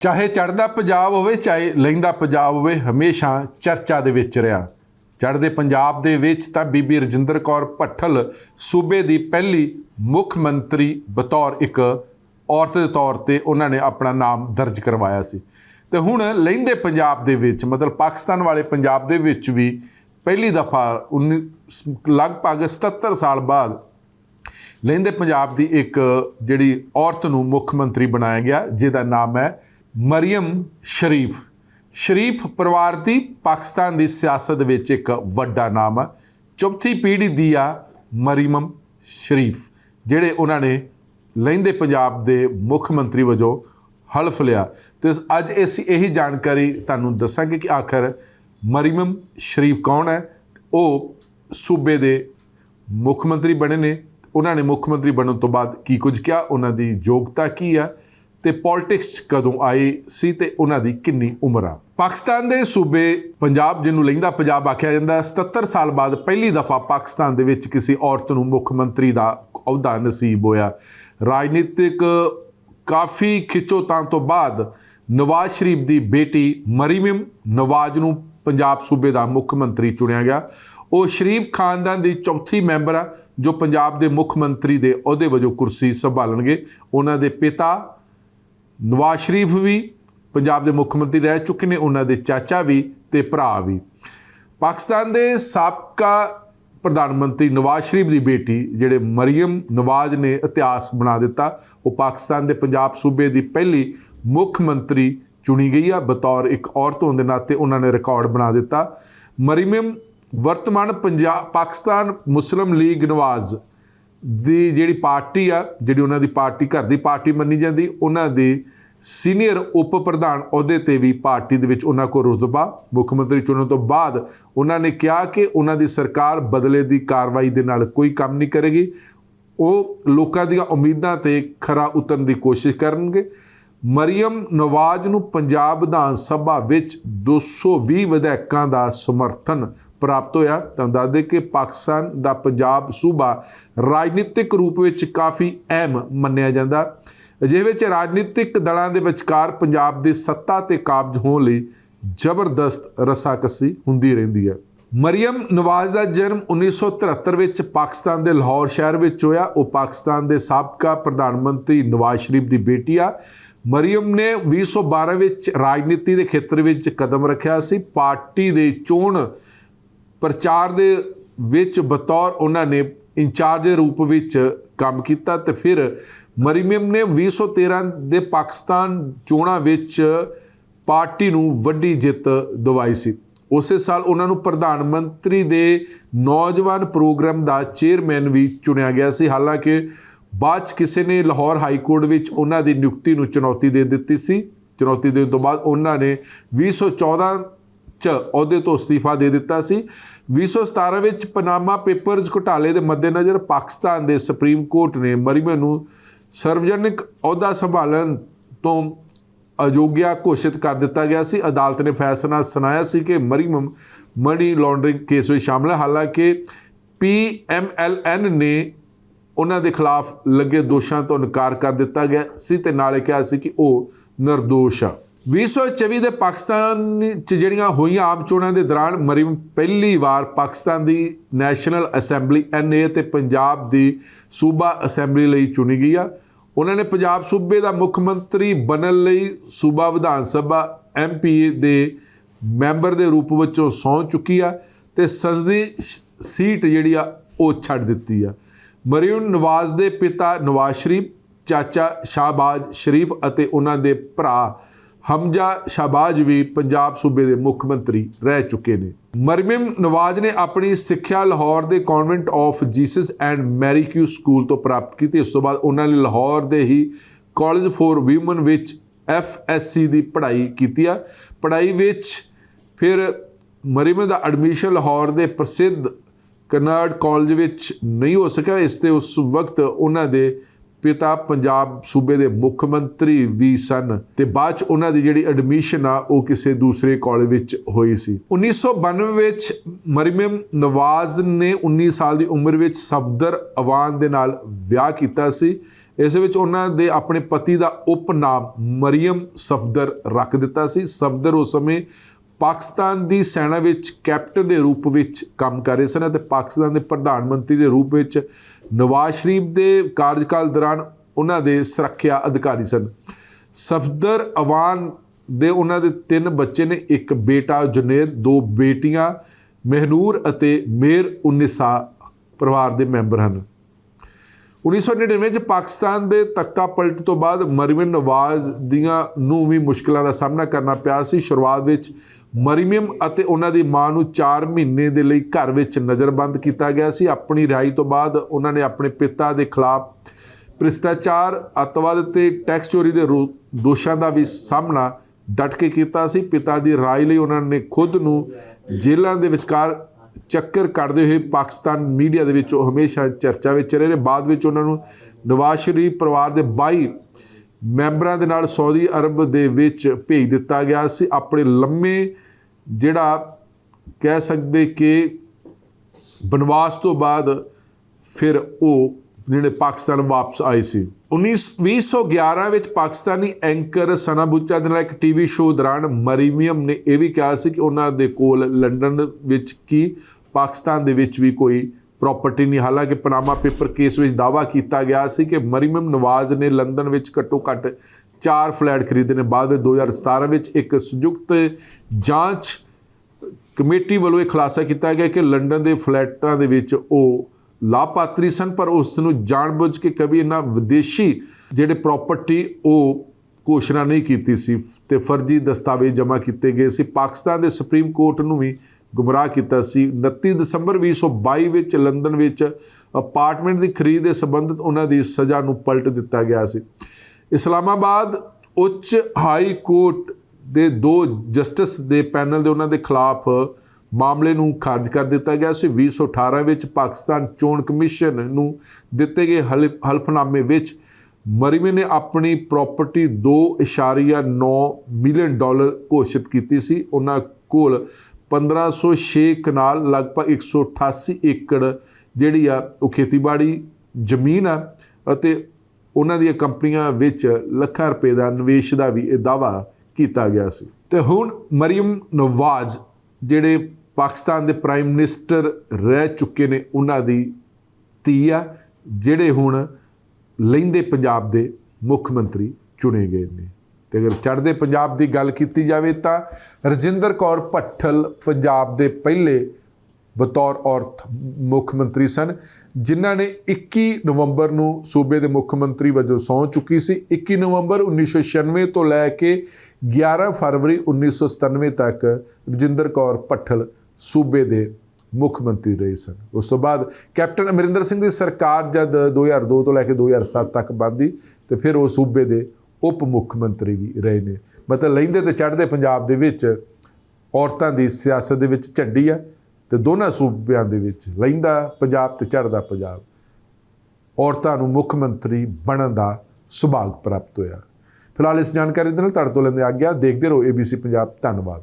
ਚਾਹੇ ਚੜ੍ਹਦਾ ਪੰਜਾਬ ਹੋਵੇ, ਚਾਹੇ ਲਹਿੰਦਾ ਪੰਜਾਬ ਹੋਵੇ, ਹਮੇਸ਼ਾ ਚਰਚਾ ਦੇ ਵਿੱਚ ਰਿਹਾ। ਚੜ੍ਹਦੇ ਪੰਜਾਬ ਦੇ ਵਿੱਚ ਤਾਂ ਬੀਬੀ ਰਜਿੰਦਰ ਕੌਰ ਭੱਠਲ ਸੂਬੇ ਦੀ ਪਹਿਲੀ ਮੁੱਖ ਮੰਤਰੀ ਬਤੌਰ ਇੱਕ ਔਰਤ ਦੇ ਤੌਰ ਤੇ ਉਹਨਾਂ ਨੇ ਆਪਣਾ ਨਾਮ ਦਰਜ ਕਰਵਾਇਆ ਸੀ। ਤੇ ਹੁਣ ਲਹਿੰਦੇ ਪੰਜਾਬ ਦੇ ਵਿੱਚ, ਮਤਲਬ ਪਾਕਿਸਤਾਨ ਵਾਲੇ ਪੰਜਾਬ ਦੇ ਵਿੱਚ ਵੀ ਪਹਿਲੀ ਦਫਾ ਲਗਭਗ 77 ਸਾਲ ਬਾਅਦ ਲਹਿੰਦੇ ਪੰਜਾਬ ਦੀ ਇੱਕ ਜਿਹੜੀ ਔਰਤ ਨੂੰ ਮੁੱਖ ਮੰਤਰੀ ਬਣਾਇਆ ਗਿਆ, ਜਿਹਦਾ ਨਾਮ ਹੈ ਮਰੀਮ ਸ਼ਰੀਫ। ਸ਼ਰੀਫ ਪਰਿਵਾਰ ਦੀ ਪਾਕਿਸਤਾਨ ਦੀ ਸਿਆਸਤ ਵਿੱਚ ਇੱਕ ਵੱਡਾ ਨਾਮ ਆ। ਚੌਥੀ ਪੀੜ੍ਹੀ ਦੀ ਆ ਮਰੀਮ ਸ਼ਰੀਫ, ਜਿਹੜੇ ਉਹਨਾਂ ਨੇ ਲਹਿੰਦੇ ਪੰਜਾਬ ਦੇ ਮੁੱਖ ਮੰਤਰੀ ਵਜੋਂ ਹਲਫ ਲਿਆ। ਤੇ ਅੱਜ ਅਸੀਂ ਇਹੀ ਜਾਣਕਾਰੀ ਤੁਹਾਨੂੰ ਦੱਸਾਂਗੇ ਕਿ ਆਖਰ ਮਰੀਮ ਸ਼ਰੀਫ ਕੌਣ ਹੈ? ਉਹ ਸੂਬੇ ਦੇ ਮੁੱਖ ਮੰਤਰੀ ਬਣੇ ਨੇ। ਉਹਨਾਂ ਨੇ ਮੁੱਖ ਮੰਤਰੀ ਬਣਨ ਤੋਂ ਬਾਅਦ ਕੀ ਕੁਝ ਕਿਹਾ? ਉਹਨਾਂ ਦੀ ਯੋਗਤਾ ਕੀ ਆ? ਤੇ ਪੋਲਿਟਿਕਸ ਕਦੋਂ ਆਈ ਸੀ ਤੇ ਉਹਨਾਂ ਦੀ ਕਿੰਨੀ ਉਮਰ ਆ। ਪਾਕਿਸਤਾਨ ਦੇ ਸੂਬੇ ਪੰਜਾਬ ਜਿਹਨੂੰ ਲਹਿੰਦਾ ਪੰਜਾਬ ਆਖਿਆ ਜਾਂਦਾ ਹੈ, 77 ਸਾਲ ਬਾਅਦ ਪਹਿਲੀ ਦਫਾ ਪਾਕਿਸਤਾਨ ਦੇ ਵਿੱਚ ਕਿਸੇ ਔਰਤ ਨੂੰ ਮੁੱਖ ਮੰਤਰੀ ਦਾ ਅਹੁਦਾ ਨਸੀਬ ਹੋਇਆ। ਰਾਜਨੀਤਿਕ ਕਾਫੀ ਖਿੱਚੋਤਾਂ ਤੋਂ ਬਾਅਦ ਨਵਾਜ਼ ਸ਼ਰੀਫ ਦੀ ਬੇਟੀ ਮਰੀਮ ਨਵਾਜ਼ ਨੂੰ ਪੰਜਾਬ ਸੂਬੇ ਦਾ ਮੁੱਖ ਮੰਤਰੀ ਚੁਣਿਆ ਗਿਆ। ਉਹ ਸ਼ਰੀਫ ਖਾਨਦਾਨ ਦੀ ਚੌਥੀ ਮੈਂਬਰ ਆ ਜੋ ਪੰਜਾਬ ਦੇ ਮੁੱਖ ਮੰਤਰੀ ਦੇ ਅਹੁਦੇ ਵਜੋਂ ਕੁਰਸੀ ਸੰਭਾਲਣਗੇ। ਉਹਨਾਂ ਦੇ ਪਿਤਾ ਨਵਾਜ਼ ਸ਼ਰੀਫ ਵੀ, ਪੰਜਾਬ ਦੇ ਮੁੱਖ ਮੰਤਰੀ ਰਹਿ ਚੁੱਕੇ ਨੇ, ਉਹਨਾਂ ਦੇ ਚਾਚਾ ਵੀ ਤੇ ਭਰਾ ਵੀ। ਪਾਕਿਸਤਾਨ ਦੇ ਸਾਬਕਾ ਪ੍ਰਧਾਨ ਮੰਤਰੀ ਨਵਾਜ਼ ਸ਼ਰੀਫ ਦੀ ਬੇਟੀ, ਜਿਹੜੇ ਮਰੀਮ ਨਵਾਜ਼ ਨੇ ਇਤਿਹਾਸ ਬਣਾ ਦਿੱਤਾ, ਉਹ ਪਾਕਿਸਤਾਨ ਦੇ ਪੰਜਾਬ ਸੂਬੇ ਦੀ ਪਹਿਲੀ ਮੁੱਖ ਮੰਤਰੀ ਚੁਣੀ ਗਈ ਆ। ਬਤੌਰ ਇੱਕ ਔਰਤ ਹੋਣ ਦੇ ਨਾਤੇ ਉਹਨਾਂ ਨੇ ਰਿਕਾਰਡ ਬਣਾ ਦਿੱਤਾ। ਮਰੀਮ ਵਰਤਮਾਨ ਪੰਜਾਬ ਪਾਕਿਸਤਾਨ ਮੁਸਲਿਮ ਲੀਗ ਨਵਾਜ਼ ਦੀ ਜਿਹੜੀ ਪਾਰਟੀ ਆ, ਜਿਹੜੀ ਉਹਨਾਂ ਦੀ ਪਾਰਟੀ, ਘਰ ਦੀ ਪਾਰਟੀ ਮੰਨੀ ਜਾਂਦੀ, ਉਹਨਾਂ ਦੀ ਸੀਨੀਅਰ ਉਪ ਪ੍ਰਧਾਨ ਅਹੁਦੇ ਤੇ ਵੀ ਪਾਰਟੀ ਦੇ ਵਿੱਚ ਉਹਨਾਂ ਕੋਲ ਰੁਤਬਾ ਮੁੱਖ ਮੰਤਰੀ ਚੁਣਨ ਤੋਂ ਬਾਅਦ ਉਹਨਾਂ ਨੇ ਕਿਹਾ ਕਿ ਉਹਨਾਂ ਦੀ ਸਰਕਾਰ ਬਦਲੇ ਦੀ ਕਾਰਵਾਈ ਦੇ ਨਾਲ ਕੋਈ ਕੰਮ ਨਹੀਂ ਕਰੇਗੀ। ਉਹ ਲੋਕਾਂ ਦੀਆਂ ਉਮੀਦਾਂ ਤੇ ਖਰਾ ਉਤਰਨ ਦੀ ਕੋਸ਼ਿਸ਼ ਕਰਨਗੇ। ਮਰੀਮ ਨਵਾਜ਼ ਨੂੰ ਪੰਜਾਬ ਵਿਧਾਨ ਸਭਾ ਵਿੱਚ 220 ਵਿਧਾਇਕਾਂ ਦਾ ਸਮਰਥਨ ਪ੍ਰਾਪਤ ਹੋਇਆ। ਤਾਂ ਦੱਸਦੇ ਕਿ ਪਾਕਿਸਤਾਨ ਦਾ ਪੰਜਾਬ ਸੂਬਾ ਰਾਜਨੀਤਿਕ ਰੂਪ ਵਿੱਚ ਕਾਫੀ ਅਹਿਮ ਮੰਨਿਆ ਜਾਂਦਾ। ਅਜਿਹੇ ਵਿੱਚ ਰਾਜਨੀਤਿਕ ਦਲਾਂ ਦੇ ਵਿਚਕਾਰ ਪੰਜਾਬ ਦੀ ਸੱਤਾ ਤੇ ਕਾਬਜ ਹੋਣ ਲਈ ਜ਼ਬਰਦਸਤ ਰਸਾਕਸੀ ਹੁੰਦੀ ਰਹਿੰਦੀ ਹੈ। ਮਰੀਮ ਨਵਾਜ਼ ਦਾ ਜਨਮ 1973 ਵਿੱਚ ਪਾਕਿਸਤਾਨ ਦੇ ਲਾਹੌਰ ਸ਼ਹਿਰ ਵਿੱਚ ਹੋਇਆ। ਉਹ ਪਾਕਿਸਤਾਨ ਦੇ ਸਾਬਕਾ ਪ੍ਰਧਾਨ ਮੰਤਰੀ ਨਵਾਜ਼ ਸ਼ਰੀਫ ਦੀ ਬੇਟੀ ਆ। ਮਰੀਮ ਨੇ 2012 ਵਿੱਚ ਰਾਜਨੀਤੀ ਦੇ ਖੇਤਰ ਵਿੱਚ ਕਦਮ ਰੱਖਿਆ ਸੀ। ਪਾਰਟੀ ਦੇ ਚੋਣ ਪ੍ਰਚਾਰ ਦੇ ਵਿੱਚ ਬਤੌਰ ਉਹਨਾਂ ਨੇ ਇੰਚਾਰਜ ਦੇ ਰੂਪ ਵਿੱਚ ਕੰਮ ਕੀਤਾ ਤੇ ਫਿਰ ਮਰੀਮ ਨੇ 2013 ਦੇ ਪਾਕਿਸਤਾਨ ਚੋਣਾਂ ਵਿੱਚ ਪਾਰਟੀ ਨੂੰ ਵੱਡੀ ਜਿੱਤ ਦਿਵਾਈ ਸੀ। ਉਸੇ ਸਾਲ ਉਹਨਾਂ ਨੂੰ ਪ੍ਰਧਾਨ ਮੰਤਰੀ ਦੇ ਨੌਜਵਾਨ ਪ੍ਰੋਗਰਾਮ ਦਾ ਚੇਅਰਮੈਨ ਵੀ ਚੁਣਿਆ ਗਿਆ ਸੀ। ਹਾਲਾਂਕਿ ਬਾਅਦ 'ਚ ਕਿਸੇ ਨੇ ਲਾਹੌਰ ਹਾਈ ਕੋਰਟ ਵਿੱਚ ਉਹਨਾਂ ਦੀ ਨਿਯੁਕਤੀ ਨੂੰ ਚੁਣੌਤੀ ਦੇ ਦਿੱਤੀ ਸੀ। ਚੁਣੌਤੀ ਦੇਣ ਤੋਂ ਬਾਅਦ ਉਹਨਾਂ ਨੇ 2014 ਚ ਅਹੁਦੇ ਤੋਂ ਅਸਤੀਫਾ ਦੇ ਦਿੱਤਾ ਸੀ। 2017 ਵਿੱਚ ਪਨਾਮਾ ਪੇਪਰਜ਼ ਘੁਟਾਲੇ ਦੇ ਮੱਦੇਨਜ਼ਰ ਪਾਕਿਸਤਾਨ ਦੇ ਸੁਪਰੀਮ ਕੋਰਟ ਨੇ ਮਰੀਮ ਨੂੰ ਸਰਵਜਨਿਕ ਅਹੁਦਾ ਸੰਭਾਲਣ ਤੋਂ ਅਯੋਗਿਆ ਘੋਸ਼ਿਤ ਕਰ ਦਿੱਤਾ ਗਿਆ ਸੀ। ਅਦਾਲਤ ਨੇ ਫੈਸਲਾ ਸੁਣਾਇਆ ਸੀ ਕਿ ਮਰੀਮ ਮਨੀ ਲਾਂਡਰਿੰਗ ਕੇਸ ਵਿੱਚ ਸ਼ਾਮਲ ਹੈ। ਹਾਲਾਂਕਿ ਪੀਐਮਐਲਐਨ ਨੇ ਉਹਨਾਂ ਦੇ ਖਿਲਾਫ ਲੱਗੇ ਦੋਸ਼ਾਂ ਤੋਂ ਇਨਕਾਰ ਕਰ ਦਿੱਤਾ ਗਿਆ ਸੀ ਤੇ ਨਾਲੇ ਕਿਹਾ ਸੀ ਕਿ ਉਹ નિર્ਦੋਸ਼ ਆ। 2024 ਦੇ ਪਾਕਿਸਤਾਨ ਚ ਜਿਹੜੀਆਂ ਹੋਈਆਂ ਆਮ ਚੋਣਾਂ ਦੇ ਦੌਰਾਨ ਮਰੀਮ ਪਹਿਲੀ ਵਾਰ ਪਾਕਿਸਤਾਨ ਦੀ ਨੈਸ਼ਨਲ ਅਸੈਂਬਲੀ ਐਨਏ ਤੇ ਪੰਜਾਬ ਦੀ ਸੂਬਾ ਅਸੈਂਬਲੀ ਲਈ ਚੁਣੀ ਗਈ ਆ। ਉਹਨਾਂ ਨੇ ਪੰਜਾਬ ਸੂਬੇ ਦਾ ਮੁੱਖ ਮੰਤਰੀ ਬਣਨ ਲਈ ਸੂਬਾ ਵਿਧਾਨ ਸਭਾ ਐਮਪੀ ਦੇ ਮੈਂਬਰ ਦੇ ਰੂਪ ਵਿੱਚੋਂ ਸਹੁੰ ਚੁੱਕੀ ਆ ਤੇ ਸੰਸਦੀ ਸੀਟ ਜਿਹੜੀ ਆ ਉਹ ਛੱਡ ਦਿੱਤੀ ਆ। ਮਰੀਮ ਨਵਾਜ਼ ਦੇ ਪਿਤਾ ਨਵਾਜ਼ ਸ਼ਰੀਫ, ਚਾਚਾ ਸ਼ਾਹਬਾਜ਼ ਸ਼ਰੀਫ ਅਤੇ ਉਹਨਾਂ ਦੇ ਭਰਾ ਹਮਜ਼ਾ ਸ਼ਾਹਬਾਜ਼ ਵੀ ਪੰਜਾਬ ਸੂਬੇ ਦੇ ਮੁੱਖ ਮੰਤਰੀ ਰਹਿ ਚੁੱਕੇ ਨੇ। ਮਰਮਮ ਨਵਾਜ਼ ਨੇ ਆਪਣੀ ਸਿੱਖਿਆ ਲਾਹੌਰ ਦੇ convent of Jesus and Mary Q school ਤੋਂ ਪ੍ਰਾਪਤ ਕੀਤੀ। ਇਸ ਤੋਂ ਬਾਅਦ ਉਹਨਾਂ ਨੇ ਲਾਹੌਰ ਦੇ ਹੀ ਕਾਲਜ ਫॉर ਔਮਨ ਵਿੱਚ ਐਫਐਸਸੀ ਦੀ ਪੜ੍ਹਾਈ ਕੀਤੀ ਆ। ਪੜ੍ਹਾਈ ਵਿੱਚ ਫਿਰ ਮਰੀਮ ਦਾ ਐਡਮਿਸ਼ਨ ਲਾਹੌਰ ਦੇ ਪ੍ਰਸਿੱਧ ਕਨਰਡ ਕਾਲਜ ਵਿੱਚ ਨਹੀਂ ਹੋ ਸਕਿਆ। ਇਸ ਤੇ ਉਸ ਵਕਤ ਉਹਨਾਂ ਦੇ ਪਿਤਾ ਪੰਜਾਬ ਸੂਬੇ ਦੇ ਮੁੱਖ ਮੰਤਰੀ ਵੀ ਸਨ ਤੇ ਬਾਅਦ ਚ ਉਹਨਾਂ ਦੀ ਜਿਹੜੀ ਐਡਮਿਸ਼ਨ ਆ, ਉਹ ਕਿਸੇ ਦੂਸਰੇ ਕਾਲਜ ਵਿੱਚ ਹੋਈ ਸੀ। 1992 ਵਿੱਚ ਮਰੀਮ ਨਵਾਜ਼ ਨੇ 19 ਸਾਲ ਦੀ ਉਮਰ ਵਿੱਚ ਸਫਦਰ ਅਵਾਨ ਦੇ ਨਾਲ ਵਿਆਹ ਕੀਤਾ ਸੀ। ਇਸ ਵਿੱਚ ਉਹਨਾਂ ਦੇ ਆਪਣੇ ਪਤੀ ਦਾ ਉਪਨਾਮ ਮਰੀਮ ਸਫਦਰ ਰੱਖ ਦਿੱਤਾ ਸੀ। ਸਫਦਰ ਉਸ ਸਮੇਂ ਪਾਕਿਸਤਾਨ ਦੀ ਸੈਨਾ ਵਿੱਚ ਕੈਪਟਨ ਦੇ ਰੂਪ ਵਿੱਚ ਕੰਮ ਕਰ ਰਹੇ ਸਨ ਅਤੇ ਪਾਕਿਸਤਾਨ ਦੇ ਪ੍ਰਧਾਨ ਮੰਤਰੀ ਦੇ ਰੂਪ ਵਿੱਚ ਨਵਾਜ਼ ਸ਼ਰੀਫ ਦੇ ਕਾਰਜਕਾਲ ਦੌਰਾਨ ਉਹਨਾਂ ਦੇ ਸੁਰੱਖਿਆ ਅਧਿਕਾਰੀ ਸਨ। ਸਫਦਰ ਅਵਾਨ ਦੇ ਉਹਨਾਂ ਦੇ ਤਿੰਨ ਬੱਚੇ ਨੇ, ਇੱਕ ਬੇਟਾ ਜੁਨੇਦ, ਦੋ ਬੇਟੀਆਂ, ਮਹਿਨੂਰ ਅਤੇ ਮੇਰ ਉਨਿਸਾ ਪਰਿਵਾਰ ਦੇ ਮੈਂਬਰ ਹਨ। 1999 ਚ ਪਾਕਿਸਤਾਨ ਦੇ ਤਖਤਾ ਪਲਟ ਤੋਂ ਬਾਅਦ ਮਰਵਿਨ ਨਵਾਜ਼ ਦੀਆਂ ਨੂੰ ਵੀ ਮੁਸ਼ਕਲਾਂ ਦਾ ਸਾਹਮਣਾ ਕਰਨਾ ਪਿਆ ਸੀ। ਸ਼ੁਰੂਆਤ ਵਿੱਚ ਮਰੀਮ ਅਤੇ ਉਹਨਾਂ ਦੀ ਮਾਂ ਨੂੰ 4 ਮਹੀਨੇ ਦੇ ਲਈ ਘਰ ਵਿੱਚ ਨਜ਼ਰਬੰਦ ਕੀਤਾ ਗਿਆ ਸੀ। ਆਪਣੀ ਰਿਹਾਈ ਤੋਂ ਬਾਅਦ ਉਹਨਾਂ ਨੇ ਆਪਣੇ ਪਿਤਾ ਦੇ ਖਿਲਾਫ ਭ੍ਰਿਸ਼ਟਾਚਾਰ, ਅੱਤਵਾਦ ਤੇ ਟੈਕਸ ਚੋਰੀ ਦੇ ਰੋ- ਦੋਸ਼ਾਂ ਦਾ ਵੀ ਸਾਹਮਣਾ ਡਟ ਕੇ ਕੀਤਾ ਸੀ। ਪਿਤਾ ਦੀ ਰਾਏ ਲਈ ਉਹਨਾਂ ਨੇ ਖੁਦ ਨੂੰ ਜੇਲ੍ਹਾਂ ਦੇ ਵਿਚਕਾਰ ਚੱਕਰ ਕੱਢਦੇ ਹੋਏ ਪਾਕਿਸਤਾਨ ਮੀਡੀਆ ਦੇ ਵਿੱਚ ਉਹ ਹਮੇਸ਼ਾ ਚਰਚਾ ਵਿੱਚ ਰਹੇ ਨੇ। ਬਾਅਦ ਵਿੱਚ ਉਹਨਾਂ ਨੂੰ ਨਵਾਜ਼ ਸ਼ਰੀਫ ਪਰਿਵਾਰ ਦੇ 22 ਮੈਂਬਰਾਂ ਦੇ ਨਾਲ ਸਾਊਦੀ ਅਰਬ ਦੇ ਵਿੱਚ ਭੇਜ ਦਿੱਤਾ ਗਿਆ ਸੀ। ਆਪਣੇ ਲੰਮੇ ਜਿਹੜਾ ਕਹਿ ਸਕਦੇ ਕਿ ਬਨਵਾਸ ਤੋਂ ਬਾਅਦ ਫਿਰ ਉਹ ਜਿਹੜੇ ਪਾਕਿਸਤਾਨ ਵਾਪਸ ਆਏ ਸੀ। 19 2011 ਵਿੱਚ ਪਾਕਿਸਤਾਨੀ ਐਂਕਰ ਸਨਾ ਬੁੱਚਾ ਦੇ ਨਾਲ ਇੱਕ ਟੀਵੀ ਸ਼ੋਅ ਦੌਰਾਨ ਮਰੀਮੀਅਮ ਨੇ ਇਹ ਵੀ ਕਿਹਾ ਸੀ ਕਿ ਉਹਨਾਂ ਦੇ ਕੋਲ ਲੰਡਨ ਵਿੱਚ ਕੀ, ਪਾਕਿਸਤਾਨ ਦੇ ਵਿੱਚ ਵੀ ਕੋਈ ਪ੍ਰਾਪਰਟੀ ਨਹੀਂ। ਹਾਲਾਂਕਿ ਪਨਾਮਾ ਪੇਪਰ ਕੇਸ ਵਿੱਚ ਦਾਵਾ ਕੀਤਾ ਗਿਆ ਸੀ ਕਿ ਮਰੀਮਮ ਨਵਾਜ਼ ਨੇ ਲੰਡਨ ਵਿੱਚ ਘੱਟੋ ਘੱਟ ਚਾਰ ਫਲੈਟ ਖਰੀਦੇ ਨੇ ਬਾਅਦ ਵਿੱਚ 2017 ਵਿੱਚ ਇੱਕ ਸੰਯੁਕਤ ਜਾਂਚ ਕਮੇਟੀ ਵੱਲੋਂ ਇਹ ਖੁਲਾਸਾ ਕੀਤਾ ਗਿਆ ਕਿ ਲੰਡਨ ਦੇ ਫਲੈਟਾਂ ਦੇ ਵਿੱਚ ਉਹ ਲਾਭਪਾਤਰੀ ਸਨ, ਪਰ ਉਸ ਨੂੰ ਜਾਣਬੁੱਝ ਕੇ ਕभी ਇਹਨਾਂ ਵਿਦੇਸ਼ੀ ਜਿਹੜੇ ਪ੍ਰਾਪਰਟੀ ਉਹ ਘੋਸ਼ਣਾ ਨਹੀਂ ਕੀਤੀ ਸੀ ਤੇ ਫਰਜ਼ੀ ਦਸਤਾਵੇਜ਼ ਜਮ੍ਹਾਂ ਕੀਤੇ ਗਏ ਸੀ। ਪਾਕਿਸਤਾਨ ਦੇ ਸੁਪਰੀਮ ਕੋਰਟ ਨੂੰ ਵੀ ਗੁੰਮਰਾਹ ਕੀਤਾ ਸੀ। 29 ਦਸੰਬਰ 2022 ਵਿੱਚ ਲੰਡਨ ਵਿੱਚ ਅਪਾਰਟਮੈਂਟ ਦੀ ਖਰੀਦ ਦੇ ਸੰਬੰਧਿਤ ਉਹਨਾਂ ਦੀ ਸਜ਼ਾ ਨੂੰ ਪਲਟ ਦਿੱਤਾ ਗਿਆ ਸੀ। ਇਸਲਾਮਾਬਾਦ ਉੱਚ ਹਾਈ ਕੋਰਟ ਦੇ ਦੋ ਜਸਟਿਸ ਦੇ ਪੈਨਲ ਦੇ ਉਹਨਾਂ ਦੇ ਖਿਲਾਫ ਮਾਮਲੇ ਨੂੰ ਖਾਰਜ ਕਰ ਦਿੱਤਾ ਗਿਆ ਸੀ। 2018 ਵਿੱਚ ਪਾਕਿਸਤਾਨ ਚੋਣ ਕਮਿਸ਼ਨ ਨੂੰ ਦਿੱਤੇ ਗਏ ਹਲ- ਹਲਫਨਾਮੇ ਵਿੱਚ ਮਰੀਮੇ ਨੇ ਆਪਣੀ ਪ੍ਰਾਪਰਟੀ 2.9 ਮਿਲੀਅਨ ਡਾਲਰ ਘੋਸ਼ਿਤ ਕੀਤੀ ਸੀ। ਉਹਨਾਂ ਕੋਲ 1506 ਕਨਾਲ, ਲਗਭਗ 188 ਏਕੜ ਜਿਹੜੀ ਆ, ਉਹ ਖੇਤੀਬਾੜੀ ਜ਼ਮੀਨ ਆ ਅਤੇ ਉਹਨਾਂ ਦੀਆਂ ਕੰਪਨੀਆਂ ਵਿੱਚ ਲੱਖਾਂ ਰੁਪਏ ਦਾ ਨਿਵੇਸ਼ ਦਾ ਵੀ ਇਹ ਦਾਵਾ ਕੀਤਾ ਗਿਆ ਸੀ। ਤੇ ਹੁਣ ਮਰੀਮ ਨਵਾਜ਼ ਜਿਹੜੇ ਪਾਕਿਸਤਾਨ ਦੇ ਪ੍ਰਾਈਮ ਮਿਨਿਸਟਰ ਰਹਿ ਚੁੱਕੇ ਨੇ, ਉਹਨਾਂ ਦੀ ਧੀ ਆ, ਜਿਹੜੇ ਹੁਣ ਲਹਿੰਦੇ ਪੰਜਾਬ ਦੇ ਮੁੱਖ ਮੰਤਰੀ ਚੁਣੇ ਗਏ ਨੇ। ਤੇ ਅਗਰ ਚੜ੍ਹਦੇ ਪੰਜਾਬ ਦੀ ਗੱਲ ਕੀਤੀ ਜਾਵੇ ਤਾਂ ਰਜਿੰਦਰ ਕੌਰ ਭੱਠਲ ਪੰਜਾਬ ਦੇ ਪਹਿਲੇ ਬਤੌਰ ਔਰਤ ਮੁੱਖ ਮੰਤਰੀ ਸਨ, ਜਿਨ੍ਹਾਂ ਨੇ 21 ਨਵੰਬਰ ਨੂੰ ਸੂਬੇ ਦੇ ਮੁੱਖ ਮੰਤਰੀ ਵਜੋਂ ਸਹੁੰ ਚੁੱਕੀ ਸੀ। 21 ਨਵੰਬਰ 1996 ਤੋਂ ਲੈ ਕੇ 11 ਫਰਵਰੀ 1997 ਤੱਕ ਰਜਿੰਦਰ ਕੌਰ ਭੱਠਲ ਸੂਬੇ ਦੇ ਮੁੱਖ ਮੰਤਰੀ ਰਹੇ ਸਨ। ਉਸ ਤੋਂ ਬਾਅਦ ਕੈਪਟਨ ਅਮਰਿੰਦਰ ਸਿੰਘ ਦੀ ਸਰਕਾਰ ਜਦ 2002 ਤੋਂ ਲੈ ਕੇ 2007 ਤੱਕ ਬੰਦੀ ਤੇ ਫਿਰ ਉਹ ਸੂਬੇ ਦੇ ਉਪ ਮੁੱਖ ਮੰਤਰੀ ਵੀ ਰਹੇ ਨੇ। ਮਤਲਬ ਲਹਿੰਦੇ ਤੇ ਚੜ੍ਹਦੇ ਪੰਜਾਬ ਦੇ ਵਿੱਚ, ਔਰਤਾਂ ਦੀ ਸਿਆਸਤ ਦੇ ਵਿੱਚ ਝੰਡੀ ਆ ਤੇ ਦੋਨਾਂ ਸੂਬਿਆਂ ਦੇ ਵਿੱਚ ਲਹਿੰਦਾ ਪੰਜਾਬ ਤੇ ਚੜ੍ਹਦਾ ਪੰਜਾਬ। ਔਰਤਾਂ ਨੂੰ ਮੁੱਖ ਮੰਤਰੀ ਬਣਨ ਦਾ ਸੁਭਾਗ ਪ੍ਰਾਪਤ ਹੋਇਆ। ਫਿਲਹਾਲ ਇਸ ਜਾਣਕਾਰੀ ਦੇ ਨਾਲ ਤੁਹਾਡੇ ਤੋਂ ਲੈਂਦੇ ਆ ਗਿਆ ਦੇਖਦੇ ਰਹੋ ABC ਪੰਜਾਬ। ਧੰਨਵਾਦ।